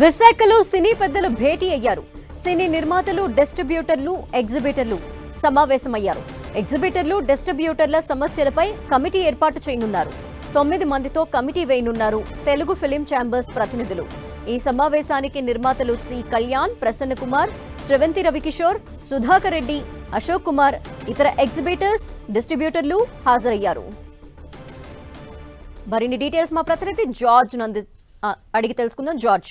విశాఖలో సినీ పెద్దలు భేటీ అయ్యారు. సినీ నిర్మాతలు డిస్ట్రిబ్యూటర్లు ఎగ్జిబిటర్లు సమావేశమయ్యారు. ఎగ్జిబిటర్లు డిస్ట్రిబ్యూటర్ల సమస్యలపై కమిటీ ఏర్పాటు చేయనున్నారు. తొమ్మిది మందితో కమిటీ వేయనున్నారు తెలుగు ఫిలిం ఛాంబర్స్ ప్రతినిధులు. ఈ సమావేశానికి నిర్మాతలు సి. కళ్యాణ్ ప్రసన్న కుమార్ శ్రవంతి రవికిషోర్ సుధాకర్ రెడ్డి అశోక్ కుమార్ ఇతర ఎగ్జిబిటర్స్ డిస్ట్రిబ్యూటర్లు హాజరయ్యారు. మరిన్ని డీటెయిల్స్ మా ప్రతినిధి జార్జ్ నంది అడిగి తెలుసుకుందాం. జార్జ్.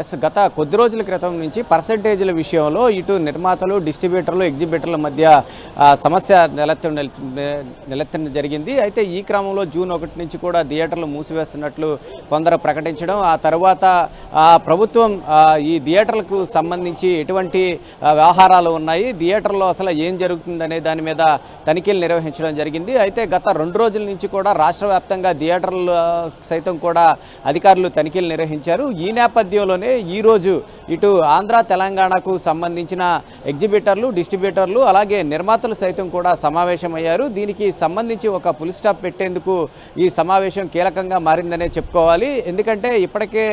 ఎస్ గత కొద్ది రోజుల క్రితం నుంచి పర్సంటేజీల విషయంలో ఇటు నిర్మాతలు డిస్ట్రిబ్యూటర్లు ఎగ్జిబిటర్ల మధ్య సమస్య నెలెత్త నెలెత్తడం జరిగింది. అయితే ఈ క్రమంలో జూన్ ఒకటి నుంచి కూడా థియేటర్లు మూసివేస్తున్నట్లు కొందరు ప్రకటించడం ఆ తర్వాత ప్రభుత్వం ఈ థియేటర్లకు సంబంధించి ఎటువంటి వ్యవహారాలు ఉన్నాయి థియేటర్లో అసలు ఏం జరుగుతుందనే దాని మీద తనిఖీలు నిర్వహించడం జరిగింది. అయితే గత రెండు రోజుల నుంచి కూడా రాష్ట్ర వ్యాప్తంగా థియేటర్లు సైతం కూడా అధికారులు తనిఖీలు నిర్వహించారు. ఈ నేపథ్యంలో నేపథ్యంలోనే ఈరోజు ఇటు ఆంధ్ర తెలంగాణకు సంబంధించిన ఎగ్జిబిటర్లు డిస్ట్రిబ్యూటర్లు అలాగే నిర్మాతలు సైతం కూడా సమావేశమయ్యారు. దీనికి సంబంధించి ఒక పులి స్టాప్ పెట్టేందుకు ఈ సమావేశం కీలకంగా మారిందనే చెప్పుకోవాలి. ఎందుకంటే ఇప్పటికే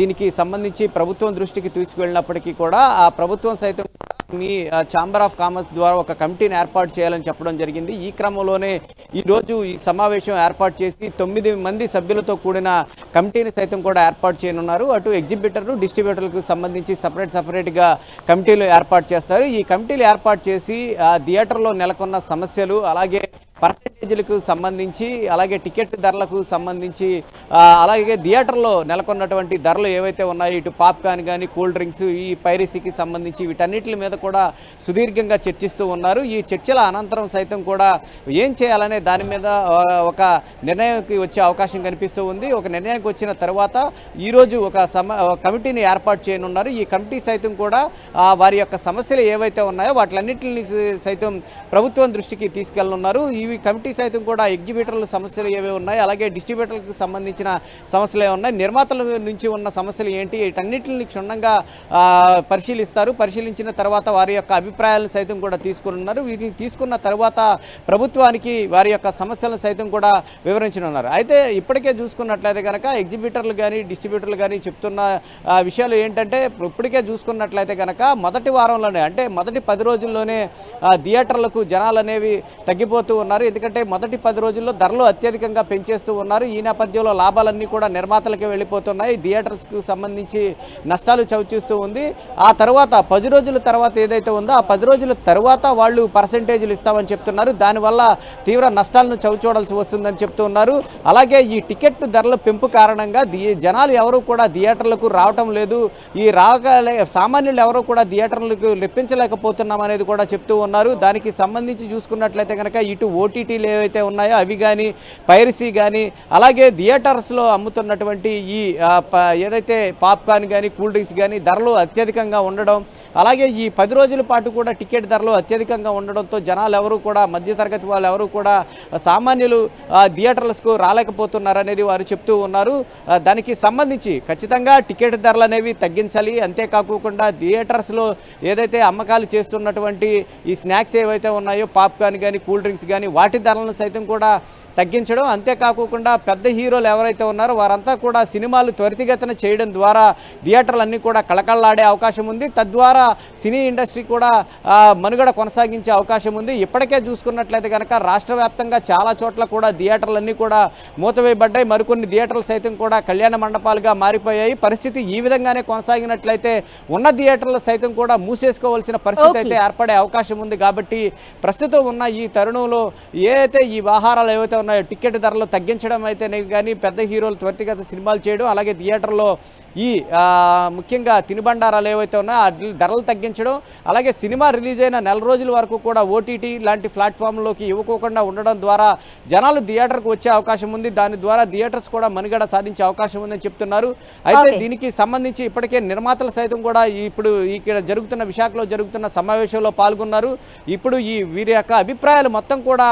దీనికి సంబంధించి ప్రభుత్వం దృష్టికి తీసుకువెళ్ళినప్పటికీ కూడా ఆ ప్రభుత్వం సైతం మీ ఛాంబర్ ఆఫ్ కామర్స్ ద్వారా ఒక కమిటీని ఏర్పాటు చేయాలని చెప్పడం జరిగింది. ఈ క్రమంలోనే ఈరోజు ఈ సమావేశం ఏర్పాటు చేసి తొమ్మిది మంది సభ్యులతో కూడిన కమిటీని సైతం కూడా ఏర్పాటు చేయనున్నారు. అటు ఎగ్జిబిటర్లు డిస్ట్రిబ్యూటర్లకు సంబంధించి సపరేట్ సపరేట్గా కమిటీలు ఏర్పాటు చేస్తారు. ఈ కమిటీలు ఏర్పాటు చేసి ఆ, థియేటర్లో నెలకొన్న సమస్యలు అలాగే పర్సంటేజీలకు సంబంధించి అలాగే టికెట్ ధరలకు సంబంధించి అలాగే థియేటర్లో నెలకొన్నటువంటి ధరలు ఏవైతే ఉన్నాయో ఇటు పాప్కార్న్ కానీ కూల్ డ్రింక్స్ ఈ పైరసీకి సంబంధించి వీటన్నిటి మీద కూడా సుదీర్ఘంగా చర్చిస్తూ ఉన్నారు. ఈ చర్చల అనంతరం సైతం కూడా ఏం చేయాలనే దాని మీద ఒక నిర్ణయానికి వచ్చే అవకాశం కనిపిస్తూ ఉంది. ఒక నిర్ణయానికి వచ్చిన తర్వాత ఈరోజు ఒక సమ కమిటీని ఏర్పాటు చేయనున్నారు. ఈ కమిటీ సైతం కూడా వారి యొక్క సమస్యలు ఏవైతే ఉన్నాయో వాటిలన్నింటిని సైతం ప్రభుత్వం దృష్టికి తీసుకెళ్ళనున్నారు ఇవి కమిటీ సైతం కూడా ఎగ్జిబిటర్ల సమస్యలు ఏవి ఉన్నాయి అలాగే డిస్ట్రిబ్యూటర్లకు సంబంధించిన సమస్యలు ఉన్నాయి? నిర్మాతల నుంచి ఉన్న సమస్యలు ఏంటి? వీటన్నిటిని క్షుణ్ణంగా పరిశీలిస్తారు. పరిశీలించిన తర్వాత వారి యొక్క అభిప్రాయాలను సైతం కూడా తీసుకున్నారు వీటిని తీసుకున్న తర్వాత ప్రభుత్వానికి వారి యొక్క సమస్యలను సైతం కూడా వివరించనున్నారు అయితే ఇప్పటికే చూసుకున్నట్లయితే కనుక ఎగ్జిబిటర్లు కానీ డిస్ట్రిబ్యూటర్లు కానీ చెప్తున్న విషయాలు ఏంటంటే ఇప్పటికే చూసుకున్నట్లయితే కనుక మొదటి వారంలోనే అంటే మొదటి పది రోజుల్లోనే థియేటర్లకు జనాలు అనేవి తగ్గిపోతూ ఉన్నారు. ఎందుకంటే మొదటి పది రోజుల్లో ధరలు అత్యధికంగా పెంచేస్తూ ఉన్నారు. ఈ నేపథ్యంలో లాభాలన్నీ కూడా నిర్మాతలకే వెళ్ళిపోతున్నాయి. థియేటర్స్కు సంబంధించి నష్టాలు చవిచూస్తూ ఉంది. ఆ తర్వాత పది రోజుల తర్వాత ఏదైతే ఉందో ఆ పది రోజుల తర్వాత వాళ్ళు పర్సంటేజీలు ఇస్తామని చెప్తున్నారు. దానివల్ల తీవ్ర నష్టాలను చవిచూడాల్సి వస్తుందని చెప్తూ ఉన్నారు అలాగే ఈ టికెట్ ధరల పెంపు కారణంగా జనాలు ఎవరు కూడా థియేటర్లకు రావటం లేదు. ఈ రాగలే సామాన్యులు ఎవరు కూడా థియేటర్లకు రెప్పించలేకపోతున్నాం అనేది కూడా చెప్తూ ఉన్నారు. దానికి సంబంధించి చూసుకున్నట్లయితే కనుక ఇటు ఓటీటీలు ఏవైతే ఉన్నాయో అవి కానీ పైరసీ కానీ అలాగే థియేటర్స్లో అమ్ముతున్నటువంటి ఈ ప- ఏదైతే పాప్కార్న్ కానీ కూల్ డ్రింక్స్ కానీ ధరలు అత్యధికంగా ఉండడం అలాగే ఈ పది రోజుల పాటు కూడా టికెట్ ధరలు అత్యధికంగా ఉండడంతో జనాలు ఎవరు కూడా మధ్యతరగతి వాళ్ళు ఎవరు కూడా సామాన్యులు థియేటర్లకు రాలేకపోతున్నారు అనేది వారు చెప్తూ ఉన్నారు. దానికి సంబంధించి ఖచ్చితంగా టికెట్ ధరలు అనేవి తగ్గించాలి. అంతేకాకుండా థియేటర్స్లో ఏదైతే అమ్మకాలు చేస్తున్నటువంటి ఈ స్నాక్స్ ఏవైతే ఉన్నాయో పాప్కార్న్ కానీ కూల్ డ్రింక్స్ కానీ వాటి ధరలను సైతం కూడా తగ్గించడం. అంతేకాకుండా పెద్ద హీరోలు ఎవరైతే ఉన్నారో వారంతా కూడా సినిమాలు త్వరితగతిన చేయడం ద్వారా థియేటర్లన్నీ కూడా కళకళలాడే అవకాశం ఉంది. తద్వారా సినీ ఇండస్ట్రీ కూడా మనుగడ కొనసాగించే అవకాశం ఉంది. ఇప్పటికే చూసుకున్నట్లయితే కనుక రాష్ట్ర వ్యాప్తంగా చాలా చోట్ల కూడా థియేటర్లన్నీ కూడా మూతవేయబడ్డాయి. మరికొన్ని థియేటర్లు సైతం కూడా కళ్యాణ మండపాలుగా మారిపోయాయి. పరిస్థితి ఈ విధంగానే కొనసాగినట్లయితే ఉన్న థియేటర్లు సైతం కూడా మూసేసుకోవాల్సిన పరిస్థితి. అయితే ఏర్పడే అవకాశం ఉంది. కాబట్టి ప్రస్తుతం ఉన్న ఈ తరుణంలో ఏదైతే ఈ వ్యవహారాలు ఏవైతే ఉన్నాయో టికెట్ ధరలు తగ్గించడం అయితేనే కానీ పెద్ద హీరోలు త్వరితగత సినిమాలు చేయడం అలాగే థియేటర్లో ఈ ముఖ్యంగా తినుబండారాలు ఏవైతే ఉన్నాయో ఆ ధరలు తగ్గించడం అలాగే సినిమా రిలీజ్ అయిన నెల రోజుల వరకు కూడా ఓటీటీ లాంటి ప్లాట్ఫామ్లోకి ఇవ్వకోకుండా ఉండడం ద్వారా జనాలు థియేటర్కు వచ్చే అవకాశం ఉంది. దాని ద్వారా థియేటర్స్ కూడా మనుగడ సాధించే అవకాశం ఉందని చెప్తున్నారు. అయితే. దీనికి సంబంధించి ఇప్పటికే నిర్మాతలు సైతం కూడా ఇప్పుడు ఇక్కడ జరుగుతున్న విశాఖలో జరుగుతున్న సమావేశంలో పాల్గొన్నారు. ఇప్పుడు ఈ వీరి యొక్క అభిప్రాయాలు మొత్తం కూడా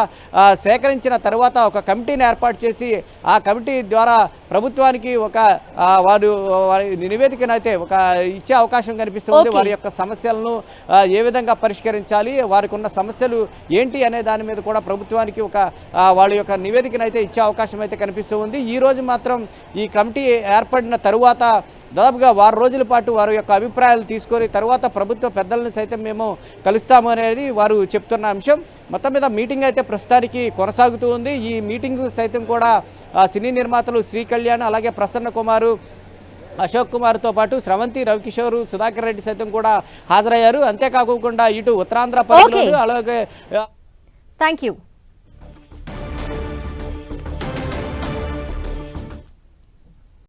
సేకరించిన తర్వాత ఒక కమిటీని ఏర్పాటు చేసి ఆ కమిటీ ద్వారా ప్రభుత్వానికి ఒక వారు వారి నివేదికనైతే ఒక ఇచ్చే అవకాశం కనిపిస్తుంది. వారి యొక్క సమస్యలను ఏ విధంగా పరిష్కరించాలి వారికి ఉన్న సమస్యలు ఏంటి అనే దాని మీద కూడా ప్రభుత్వానికి ఒక వాళ్ళ యొక్క నివేదికను అయితే ఇచ్చే అవకాశం అయితే కనిపిస్తూ ఉంది. ఈ రోజు మాత్రం ఈ కమిటీ ఏర్పడిన తరువాత దాదాపుగా వారం రోజుల పాటు వారి యొక్క అభిప్రాయాలు తీసుకొని తర్వాత ప్రభుత్వ పెద్దలను సైతం మేము కలుస్తాము అనేది వారు చెప్తున్న అంశం. మొత్తం మీద మీటింగ్ అయితే ప్రస్తుతానికి కొనసాగుతూ ఉంది. ఈ మీటింగ్ సైతం కూడా సినీ నిర్మాతలు శ్రీ కళ్యాణ్ అలాగే ప్రసన్న కుమారు అశోక్ కుమార్తో పాటు స్రవంతి రవికిషోర్ సుధాకర్ రెడ్డి సైతం కూడా హాజరయ్యారు. అంతేకాకుండా ఇటు ఉత్తరాంధ్ర పరిధిలోను అలాగే థ్యాంక్ యూ